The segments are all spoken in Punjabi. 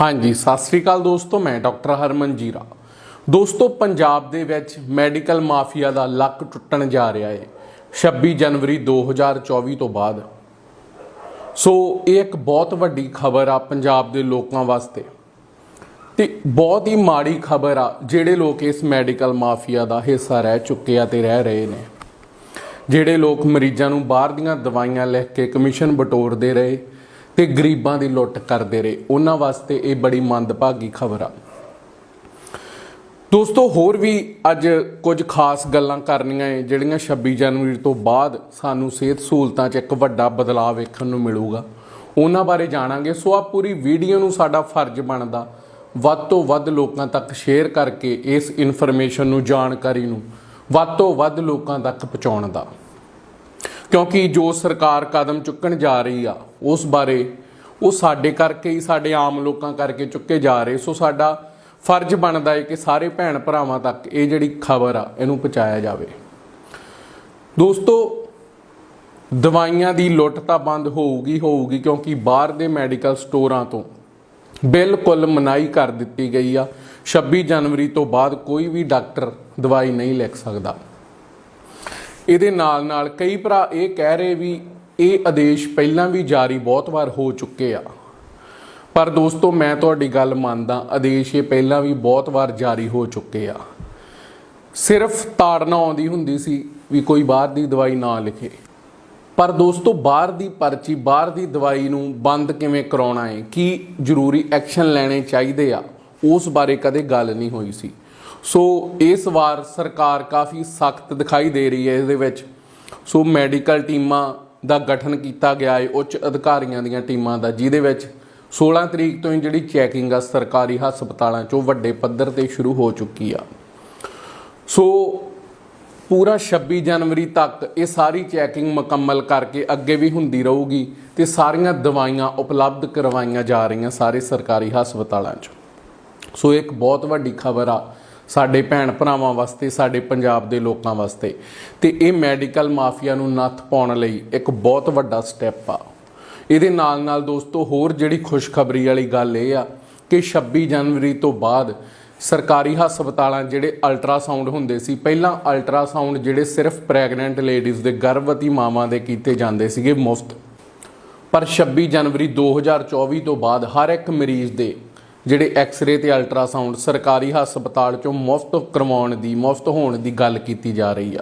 ਹਾਂਜੀ, ਸਤਿ ਸ੍ਰੀ ਅਕਾਲ ਦੋਸਤੋ, ਮੈਂ ਡਾਕਟਰ ਹਰਮਨ ਜੀਰਾ। ਦੋਸਤੋ, ਪੰਜਾਬ ਦੇ ਵਿੱਚ ਮੈਡੀਕਲ ਮਾਫੀਆ ਦਾ ਲੱਕ ਟੁੱਟਣ ਜਾ ਰਿਹਾ ਹੈ 26 ਜਨਵਰੀ 2024 ਤੋਂ ਬਾਅਦ। ਸੋ, ਇਹ ਇੱਕ ਬਹੁਤ ਵੱਡੀ ਖਬਰ ਆ ਪੰਜਾਬ ਦੇ ਲੋਕਾਂ ਵਾਸਤੇ। ਤੇ ਬਹੁਤ ਹੀ ਮਾੜੀ ਖਬਰ ਆ, ਜਿਹੜੇ ਲੋਕ ਇਸ ਮੈਡੀਕਲ ਮਾਫੀਆ ਦਾ ਹਿੱਸਾ ਰਹਿ ਚੁੱਕੇ ਆ ਤੇ ਰਹਿ ਰਹੇ ਨੇ। ਜਿਹੜੇ ਲੋਕ ਮਰੀਜ਼ਾਂ ਨੂੰ ਬਾਹਰ ਦੀਆਂ ਦਵਾਈਆਂ ਲਿਖ ਕੇ ਕਮਿਸ਼ਨ ਬਟੋਰਦੇ ਰਹੇ ਤੇ ਗਰੀਬਾਂ ਦੀ ਲੁੱਟ ਕਰਦੇ ਰਹੇ। ਉਹਨਾਂ ਵਾਸਤੇ ਇਹ ਬੜੀ ਮੰਦਭਾਗੀ ਖਬਰ ਆ। ਦੋਸਤੋ, ਹੋਰ ਵੀ ਅੱਜ ਕੁਝ ਖਾਸ ਗੱਲਾਂ ਕਰਨੀਆਂ ਏ, ਜਿਹੜੀਆਂ 26 ਜਨਵਰੀ ਤੋਂ ਬਾਅਦ ਸਾਨੂੰ ਸਿਹਤ ਸਹੂਲਤਾਂ 'ਚ ਇੱਕ ਵੱਡਾ ਬਦਲਾਅ ਵੇਖਣ ਨੂੰ ਮਿਲੂਗਾ। ਉਹਨਾਂ ਬਾਰੇ ਜਾਣਾਂਗੇ। ਸੋ ਆ ਪੂਰੀ ਵੀਡੀਓ ਨੂੰ ਸਾਡਾ ਫਰਜ਼ ਬਣਦਾ ਵੱਧ ਤੋਂ ਵੱਧ ਲੋਕਾਂ ਤੱਕ ਸ਼ੇਅਰ ਕਰਕੇ ਇਸ ਇਨਫੋਰਮੇਸ਼ਨ ਨੂੰ, ਜਾਣਕਾਰੀ ਨੂੰ ਵੱਧ ਤੋਂ ਵੱਧ ਲੋਕਾਂ ਤੱਕ ਪਹੁੰਚਾਉਣ ਦਾ। ਕਿਉਂਕਿ ਜੋ ਸਰਕਾਰ ਕਦਮ ਚੁੱਕਣ ਜਾ ਰਹੀ ਆ ਉਸ ਬਾਰੇ ਉਹ ਸਾਡੇ ਕਰਕੇ ਹੀ ਸਾਡੇ ਆਮ ਲੋਕਾਂ ਕਰਕੇ ਚੁੱਕੇ ਜਾ ਰਹੇ। ਸੋ ਸਾਡਾ ਫਰਜ਼ ਬਣਦਾ ਹੈ ਕਿ ਸਾਰੇ ਭੈਣ ਭਰਾਵਾਂ ਤੱਕ ਇਹ ਜਿਹੜੀ ਖਬਰ ਆ, ਇਹਨੂੰ ਪਹੁੰਚਾਇਆ ਜਾਵੇ। ਦੋਸਤੋ, ਦਵਾਈਆਂ ਦੀ ਲੁੱਟ ਤਾਂ ਬੰਦ ਹੋਊਗੀ ਹੋਊਗੀ, ਕਿਉਂਕਿ ਬਾਹਰ ਦੇ ਮੈਡੀਕਲ ਸਟੋਰਾਂ ਤੋਂ ਬਿਲਕੁਲ ਮਨਾਹੀ ਕਰ ਦਿੱਤੀ ਗਈ ਆ। 26 ਜਨਵਰੀ ਤੋਂ ਬਾਅਦ ਕੋਈ ਵੀ ਡਾਕਟਰ ਦਵਾਈ ਨਹੀਂ ਲਿਖ ਸਕਦਾ। ਇਹਦੇ ਨਾਲ ਨਾਲ ਕਈ ਭਰਾ ਇਹ ਕਹਿ ਰਹੇ ਵੀ ਇਹ ਆਦੇਸ਼ ਪਹਿਲਾਂ ਵੀ ਜਾਰੀ ਬਹੁਤ ਵਾਰ ਹੋ ਚੁੱਕੇ ਆ। ਪਰ ਦੋਸਤੋ, ਮੈਂ ਤੁਹਾਡੀ ਗੱਲ ਮੰਨਦਾ, ਆਦੇਸ਼ ਇਹ ਪਹਿਲਾਂ ਵੀ ਬਹੁਤ ਵਾਰ ਜਾਰੀ ਹੋ ਚੁੱਕੇ ਆ। ਸਿਰਫ ਤਾੜਨਾ ਆਉਂਦੀ ਹੁੰਦੀ ਸੀ ਵੀ ਕੋਈ ਬਾਹਰ ਦੀ ਦਵਾਈ ਨਾ ਲਿਖੇ। ਪਰ ਦੋਸਤੋ, ਬਾਹਰ ਦੀ ਪਰਚੀ, ਬਾਹਰ ਦੀ ਦਵਾਈ ਨੂੰ ਬੰਦ ਕਿਵੇਂ ਕਰਾਉਣਾ ਹੈ ਕੀ ਜ਼ਰੂਰੀ ਐਕਸ਼ਨ ਲੈਣੇ ਚਾਹੀਦੇ ਆ? ਉਸ ਬਾਰੇ ਕਦੇ ਗੱਲ ਨਹੀਂ ਹੋਈ ਸੀ। ਸੋ, ਇਸ ਵਾਰ ਸਰਕਾਰ ਕਾਫੀ ਸਖਤ ਦਿਖਾਈ ਦੇ ਰਹੀ ਹੈ ਇਹਦੇ ਵਿੱਚ। ਸੋ, ਮੈਡੀਕਲ ਟੀਮਾਂ ਦਾ ਗਠਨ ਕੀਤਾ ਗਿਆ ਹੈ ਉੱਚ ਅਧਿਕਾਰੀਆਂ ਦੀਆਂ ਟੀਮਾਂ ਦਾ, ਜਿਹਦੇ ਵਿੱਚ 16 ਤਰੀਕ ਤੋਂ ਹੀ ਜਿਹੜੀ ਚੈਕਿੰਗ ਆ ਸਰਕਾਰੀ ਹਸਪਤਾਲਾਂ 'ਚੋਂ ਵੱਡੇ ਪੱਧਰ ਤੇ ਸ਼ੁਰੂ ਹੋ ਚੁੱਕੀ ਆ। ਸੋ ਪੂਰਾ 26 ਜਨਵਰੀ ਤੱਕ ਇਹ ਸਾਰੀ ਚੈਕਿੰਗ ਮੁਕੰਮਲ ਕਰਕੇ ਅੱਗੇ ਵੀ ਹੁੰਦੀ ਰਹੂਗੀ ਤੇ ਸਾਰੀਆਂ ਦਵਾਈਆਂ ਉਪਲਬਧ ਕਰਵਾਈਆਂ ਜਾ ਰਹੀਆਂ ਸਾਰੇ ਸਰਕਾਰੀ ਹਸਪਤਾਲਾਂ 'ਚ। ਸੋ ਇੱਕ ਬਹੁਤ ਵੱਡੀ ਖਬਰ ਆ ਸਾਡੇ ਭੈਣ ਭਰਾਵਾਂ ਵਾਸਤੇ, ਸਾਡੇ ਪੰਜਾਬ ਦੇ ਲੋਕਾਂ ਵਾਸਤੇ। ਤੇ ਇਹ ਮੈਡੀਕਲ ਮਾਫੀਆ ਨੂੰ ਨੱਥ ਪਾਉਣ ਲਈ ਇੱਕ ਬਹੁਤ ਵੱਡਾ ਸਟੈਪ ਆ। ਇਹਦੇ ਨਾਲ ਨਾਲ ਦੋਸਤੋ, ਹੋਰ ਜਿਹੜੀ ਖੁਸ਼ਖਬਰੀ ਵਾਲੀ ਗੱਲ ਇਹ ਆ ਕਿ 26 ਜਨਵਰੀ ਤੋਂ ਬਾਅਦ ਸਰਕਾਰੀ ਹਸਪਤਾਲਾਂ ਜਿਹੜੇ ਅਲਟਰਾਸਾਊਂਡ ਹੁੰਦੇ ਸੀ, ਪਹਿਲਾਂ ਅਲਟਰਾਸਾਊਂਡ ਜਿਹੜੇ ਸਿਰਫ ਪ੍ਰੈਗਨੈਂਟ ਲੇਡੀਜ਼ ਦੇ ਗਰਭਵਤੀ ਮਾਵਾਂ ਦੇ ਕੀਤੇ ਜਾਂਦੇ ਸੀਗੇ ਮੁਫਤ। ਪਰ 26 ਜਨਵਰੀ 2024 ਤੋਂ ਬਾਅਦ ਹਰ ਇੱਕ ਮਰੀਜ਼ ਦੇ ਜਿਹੜੇ ਐਕਸ-ਰੇ ਤੇ ਅਲਟਰਾਸਾਊਂਡ ਸਰਕਾਰੀ ਹਸਪਤਾਲ ਚੋਂ ਮੁਫਤ ਕਰਵਾਉਣ ਦੀ, ਮੁਫਤ ਹੋਣ ਦੀ ਗੱਲ ਕੀਤੀ ਜਾ ਰਹੀ ਆ।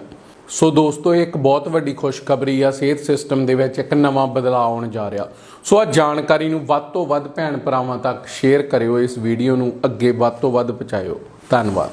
ਸੋ ਦੋਸਤੋ, ਇਹ ਇੱਕ ਬਹੁਤ ਵੱਡੀ ਖੁਸ਼ਖਬਰੀ ਆ, ਸਿਹਤ ਸਿਸਟਮ ਦੇ ਵਿੱਚ ਇੱਕ ਨਵਾਂ ਬਦਲਾਅ ਆਉਣ ਜਾ ਰਿਹਾ। ਸੋ ਆ ਜਾਣਕਾਰੀ ਨੂੰ ਵੱਧ ਤੋਂ ਵੱਧ ਭੈਣ ਭਰਾਵਾਂ ਤੱਕ ਸ਼ੇਅਰ ਕਰਿਓ, ਇਸ ਵੀਡੀਓ ਨੂੰ ਅੱਗੇ ਵੱਧ ਤੋਂ ਵੱਧ ਪਹੁੰਚਾਇਓ। ਧੰਨਵਾਦ।